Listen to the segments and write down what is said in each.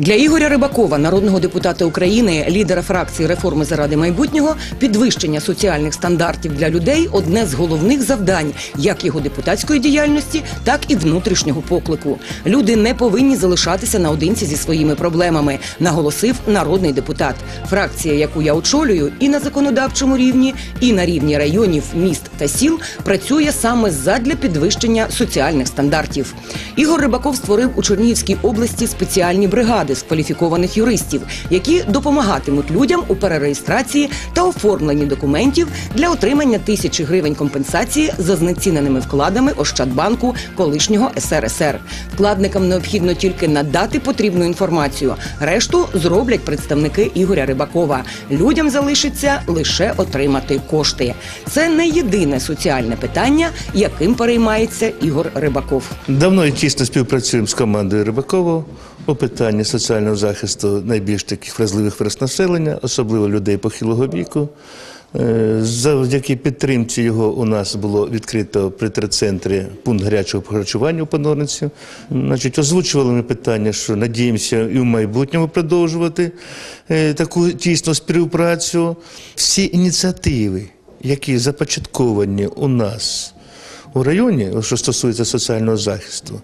Для Ігоря Рибакова, народного депутата України, лідера фракції реформи заради майбутнього, підвищення соціальних стандартів для людей одне з головних завдань як його депутатської діяльності, так і внутрішнього поклику. Люди не повинні залишатися наодинці зі своїми проблемами, наголосив народний депутат. Фракція, яку я очолюю, і на законодавчому рівні, і на рівні районів, міст та сіл, працює саме задля підвищення соціальних стандартів. Ігор Рибаков створив у Чернігівській області спеціальні бригади з кваліфікованих юристів, які допомагатимуть людям у перереєстрації та оформленні документів для отримання тисячі гривень компенсації за знеціненими вкладами Ощадбанку колишнього СРСР. Вкладникам необхідно тільки надати потрібну інформацію. Решту зроблять представники Ігоря Рибакова. Людям залишиться лише отримати кошти. Це не єдине соціальне питання, яким переймається Ігор Рибаков. Давно і тісно співпрацюємо з командою Рибакова у питанні соціального захисту найбільш таких вразливих верст населення, особливо людей похилого віку. Е, Завдяки підтримці його у нас було відкрито при терцентрі пункт гарячого харчування у Понорниці. Значить, озвучували ми питання, що надіємося і в майбутньому продовжувати е, таку тісну співпрацю. Всі ініціативи, які започатковані у нас у районі, що стосується соціального захисту,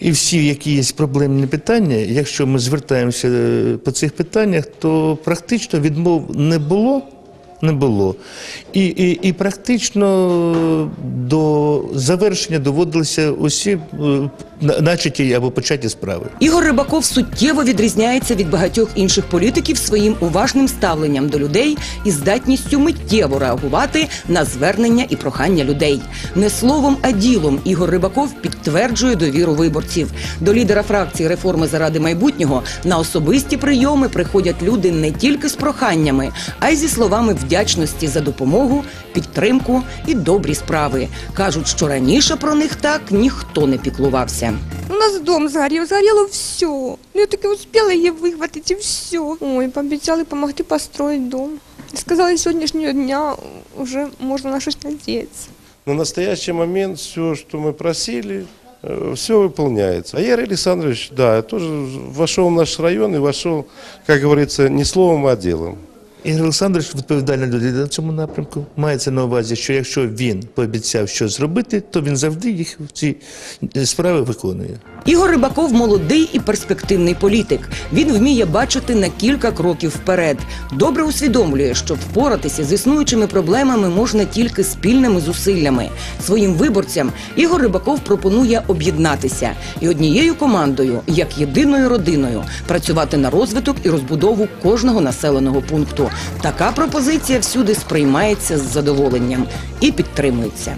і всі, які є проблемні питання, якщо ми звертаємося е, по цих питаннях, то практично відмов не було. Не було. І, і, і практично до завершення доводилися усі е, начаті або початі справи. Ігор Рибаков суттєво відрізняється від багатьох інших політиків своїм уважним ставленням до людей і здатністю миттєво реагувати на звернення і прохання людей. Не словом, а ділом Ігор Рибаков підтверджує довіру виборців. До лідера фракції реформи заради майбутнього на особисті прийоми приходять люди не тільки з проханнями, а й зі словами вдячності за допомогу, підтримку і добрі справи. кажуть, що раніше про них так ніхто не піклувався. У нас дом сгорел, сгорело все. Ну, я таки успела ее выхватить и все. Ой, пообещали помогти построить дом. И сказали, с сегодняшнего дня уже можно на что-то надеяться. На настоящий момент все, что мы просили, все выполняется. А Игорь Александрович, да, тоже вошел в наш район и вошел, как говорится, не словом, а делом. Ігор Олександрович відповідальна людина на цьому напрямку. Мається на увазі, що якщо він пообіцяв щось зробити, то він завжди їх в ці справи виконує. Ігор Рибаков молодий і перспективний політик. Він вміє бачити на кілька кроків вперед. Добре усвідомлює, що впоратися з існуючими проблемами можна тільки спільними зусиллями. Своїм виборцям Ігор Рибаков пропонує об'єднатися і однією командою, як єдиною родиною, працювати на розвиток і розбудову кожного населеного пункту. Така пропозиція всюди сприймається з задоволенням і підтримується.